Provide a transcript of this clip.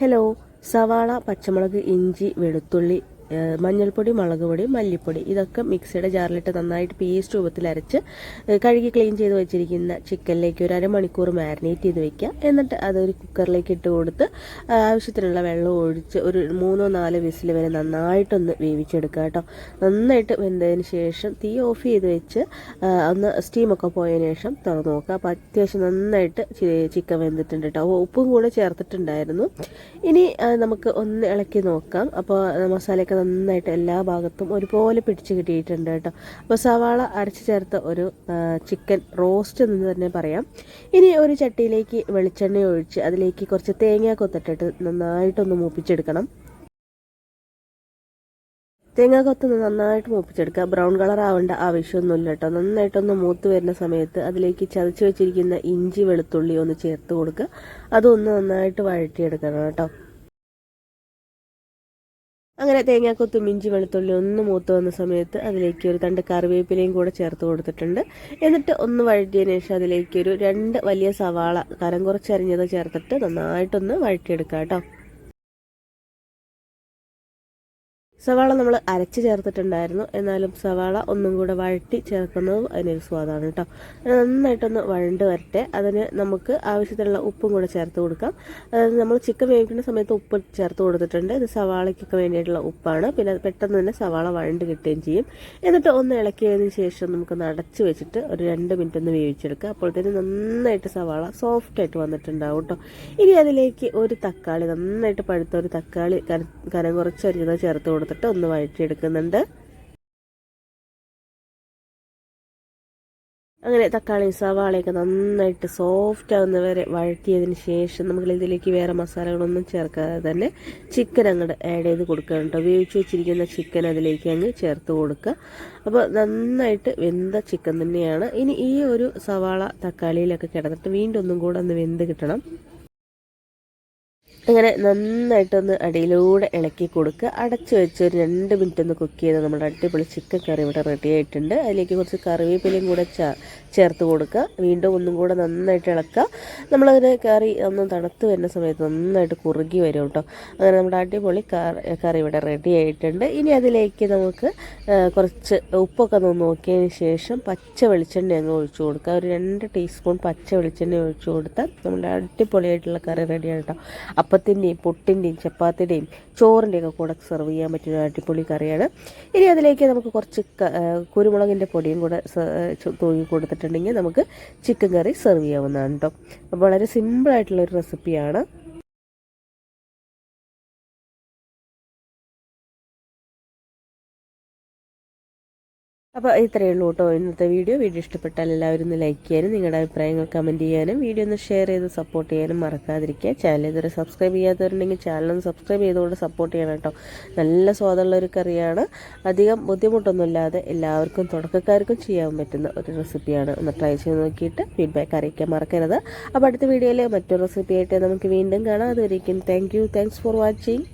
Hello സവാള പച്ചമുളക് ഇഞ്ചി വെളുത്തുള്ളി മഞ്ഞൾപ്പൊടി മുളക് പൊടി മല്ലിപ്പൊടി ഇതൊക്കെ മിക്സിയുടെ ജാറിലിട്ട് നന്നായിട്ട് പേസ്റ്റ് രൂപത്തിൽ അരച്ച് കഴുകി ക്ലീൻ ചെയ്ത് വെച്ചിരിക്കുന്ന ചിക്കനിലേക്ക് ഒരു അരമണിക്കൂർ മാരിനേറ്റ് ചെയ്ത് വെക്കുക. എന്നിട്ട് അതൊരു കുക്കറിലേക്ക് ഇട്ട് കൊടുത്ത് ആവശ്യത്തിനുള്ള വെള്ളം ഒഴിച്ച് ഒരു മൂന്നോ നാലോ വിസിൽ വരെ നന്നായിട്ടൊന്ന് വേവിച്ചെടുക്കുക കേട്ടോ. നന്നായിട്ട് വെന്തതിന് ശേഷം തീ ഓഫ് ചെയ്ത് വെച്ച് ഒന്ന് സ്റ്റീമൊക്കെ പോയതിന് ശേഷം തുറന്ന് നോക്കുക. അപ്പോൾ അത്യാവശ്യം നന്നായിട്ട് ചിക്കൻ വെന്തിട്ടുണ്ട് കേട്ടോ. ഉപ്പും കൂടെ ചേർത്തിട്ടുണ്ടായിരുന്നു. ഇനി നമുക്ക് ഒന്ന് ഇളക്കി നോക്കാം. അപ്പോൾ മസാലയൊക്കെ നന്നായിട്ട് എല്ലാ ഭാഗത്തും ഒരുപോലെ പിടിച്ച് കിട്ടിയിട്ടുണ്ട് കേട്ടോ. അപ്പോൾ സവാള അരച്ച് ചേർത്ത ഒരു ചിക്കൻ റോസ്റ്റ് എന്ന് തന്നെ പറയാം. ഇനി ഒരു ചട്ടിയിലേക്ക് വെളിച്ചെണ്ണ ഒഴിച്ച് അതിലേക്ക് കുറച്ച് തേങ്ങ കൊത്തിട്ടിട്ട് നന്നായിട്ടൊന്ന് മൂപ്പിച്ചെടുക്കണം. തേങ്ങ കൊത്ത് നന്നായിട്ട് മൂപ്പിച്ചെടുക്കുക. ബ്രൗൺ കളർ ആവേണ്ട ആവശ്യമൊന്നുമില്ല കേട്ടോ. നന്നായിട്ടൊന്ന് മൂത്ത് വരുന്ന സമയത്ത് അതിലേക്ക് ചതച്ച് വെച്ചിരിക്കുന്ന ഇഞ്ചി വെളുത്തുള്ളി ഒന്ന് ചേർത്ത് കൊടുക്കുക. അതൊന്ന് നന്നായിട്ട് വഴറ്റിയെടുക്കണം കേട്ടോ. അങ്ങനെ തേങ്ങാക്കൊത്തും ഇഞ്ചി വെളുത്തുള്ളി ഒന്ന് മൂത്ത് വന്ന സമയത്ത് അതിലേക്ക് ഒരു തണ്ട് കറിവേപ്പിലയും കൂടെ ചേർത്ത് കൊടുത്തിട്ടുണ്ട്. എന്നിട്ട് ഒന്ന് വഴറ്റിയതിന് ശേഷം അതിലേക്ക് ഒരു രണ്ട് വലിയ സവാള കരം കുറച്ചരിഞ്ഞത് ചേർത്തിട്ട് നന്നായിട്ടൊന്ന് വഴറ്റിയെടുക്കാം കേട്ടോ. സവാള നമ്മൾ അരച്ച് ചേർത്തിട്ടുണ്ടായിരുന്നു. എന്നാലും സവാള ഒന്നും കൂടെ വഴട്ടി ചേർക്കുന്നത് അതിനൊരു സ്വാദാണ് കേട്ടോ. നന്നായിട്ടൊന്ന് വഴണ്ട് വരട്ടെ. അതിന് നമുക്ക് ആവശ്യത്തിനുള്ള ഉപ്പും കൂടെ ചേർത്ത് കൊടുക്കാം. അതായത് നമ്മൾ ചിക്കൻ വേവിക്കുന്ന സമയത്ത് ഉപ്പ് ചേർത്ത് കൊടുത്തിട്ടുണ്ട്. ഇത് സവാളയ്ക്കൊക്കെ വേണ്ടിയിട്ടുള്ള ഉപ്പാണ്. പിന്നെ പെട്ടെന്ന് തന്നെ സവാള വഴണ്ട് കിട്ടുകയും ചെയ്യും. എന്നിട്ട് ഒന്ന് ഇളക്കിയതിന് ശേഷം നമുക്ക് അടച്ച് വെച്ചിട്ട് ഒരു രണ്ട് മിനിറ്റ് ഒന്ന് വേവിച്ചെടുക്കുക. അപ്പോഴത്തേന് നന്നായിട്ട് സവാള സോഫ്റ്റ് ആയിട്ട് വന്നിട്ടുണ്ടാവും കേട്ടോ. ഇനി അതിലേക്ക് ഒരു തക്കാളി നന്നായിട്ട് പഴുത്ത ഒരു തക്കാളി കന- കുറച്ചരിഞ്ഞത് ചേർത്ത് കൊടുത്തിട്ട് ഒന്ന് വഴറ്റിയെടുക്കുന്നുണ്ട്. അങ്ങനെ തക്കാളി സവാളയൊക്കെ നന്നായിട്ട് സോഫ്റ്റ് ആവുന്ന വരെ വഴറ്റിയതിന് ശേഷം നമ്മൾ ഇതിലേക്ക് വേറെ മസാലകളൊന്നും ചേർക്കാതെ തന്നെ ചിക്കൻ അങ്ങോട്ട് ആഡ് ചെയ്ത് കൊടുക്കുക കേട്ടോ വേവിച്ച് വെച്ചിരിക്കുന്ന ചിക്കൻ അതിലേക്ക് അങ്ങ് ചേർത്ത് കൊടുക്കുക. അപ്പോൾ നന്നായിട്ട് വെന്ത ചിക്കൻ തന്നെയാണ്. ഇനി ഈ ഒരു സവാള തക്കാളിയിലൊക്കെ കിടന്നിട്ട് വീണ്ടും ഒന്നും കൂടെ ഒന്ന് വെന്ത് കിട്ടണം. അങ്ങനെ നന്നായിട്ടൊന്ന് അടിയിലൂടെ ഇളക്കി കൊടുക്കുക. അടച്ച് വെച്ച് ഒരു രണ്ട് മിനിറ്റ് ഒന്ന് കുക്ക് ചെയ്ത് നമ്മുടെ അടിപൊളി ചിക്കൻ കറി ഇവിടെ റെഡി ആയിട്ടുണ്ട്. അതിലേക്ക് കുറച്ച് കറിവേപ്പിലയും കൂടെ ചേർത്ത് കൊടുക്കുക. വീണ്ടും ഒന്നും കൂടെ നന്നായിട്ട് ഇളക്കുക. നമ്മളതിന് കറി ഒന്ന് തണുത്ത് വരുന്ന സമയത്ത് നന്നായിട്ട് കുറുകി വരും കേട്ടോ. അങ്ങനെ നമ്മുടെ അടിപൊളി കറി ഇവിടെ റെഡി ആയിട്ടുണ്ട്. ഇനി അതിലേക്ക് നമുക്ക് കുറച്ച് ഉപ്പൊക്കെ ഒന്ന് നോക്കിയതിന് ശേഷം പച്ച വെളിച്ചെണ്ണ അങ്ങ് ഒഴിച്ചു കൊടുക്കുക. ഒരു രണ്ട് ടീസ്പൂൺ പച്ച വെളിച്ചെണ്ണ ഒഴിച്ചു കൊടുത്താൽ നമ്മുടെ അടിപൊളിയായിട്ടുള്ള കറി റെഡിയാണ് കേട്ടോ. അപ്പത്തിന്റെയും പുട്ടിന്റെയും ചപ്പാത്തിന്റെയും ചോറിന്റെയൊക്കെ കൂടെ സെർവ് ചെയ്യാൻ പറ്റുന്ന അടിപൊളി കറിയാണ്. ഇനി അതിലേക്ക് നമുക്ക് കുറച്ച് കുരുമുളകിന്റെ പൊടിയും കൂടെ തൂകി കൊടുത്തിട്ടുണ്ടെങ്കിൽ നമുക്ക് ചിക്കൻ കറി സെർവ് ചെയ്യാവുന്നതാണ് കേട്ടോ വളരെ സിമ്പിളായിട്ടുള്ളൊരു റെസിപ്പിയാണ് അപ്പോൾ ഇത്രയേ ഉള്ളൂ കേട്ടോ ഇന്നത്തെ വീഡിയോ. വീഡിയോ ഇഷ്ടപ്പെട്ടാൽ എല്ലാവരും ഒന്ന് ലൈക്ക് ചെയ്യാനും നിങ്ങളുടെ അഭിപ്രായങ്ങൾ കമന്റ് ചെയ്യാനും വീഡിയോ ഒന്ന് ഷെയർ ചെയ്ത് സപ്പോർട്ട് ചെയ്യാനും മറക്കാതിരിക്കുക. ചാനൽ ഇതുവരെ സബ്സ്ക്രൈബ് ചെയ്യാത്തവരുണ്ടെങ്കിൽ ചാനലൊന്ന് സബ്സ്ക്രൈബ് ചെയ്തുകൊണ്ട് സപ്പോർട്ട് ചെയ്യണം കേട്ടോ. നല്ല സ്വാദുള്ള ഒരു കറിയാണ്. അധികം ബുദ്ധിമുട്ടൊന്നുമില്ലാതെ എല്ലാവർക്കും തുടക്കക്കാർക്കും ചെയ്യാൻ പറ്റുന്ന ഒരു റെസിപ്പിയാണ് ഒന്ന് ട്രൈ ചെയ്ത് നോക്കിയിട്ട് ഫീഡ്ബാക്ക് അറിയിക്കാൻ മറക്കരുത്. അപ്പോൾ അടുത്ത വീഡിയോയിൽ മറ്റൊരു റെസിപ്പിയായിട്ട് നമുക്ക് വീണ്ടും കാണാം. അതുവരെയും thank you thanks for watching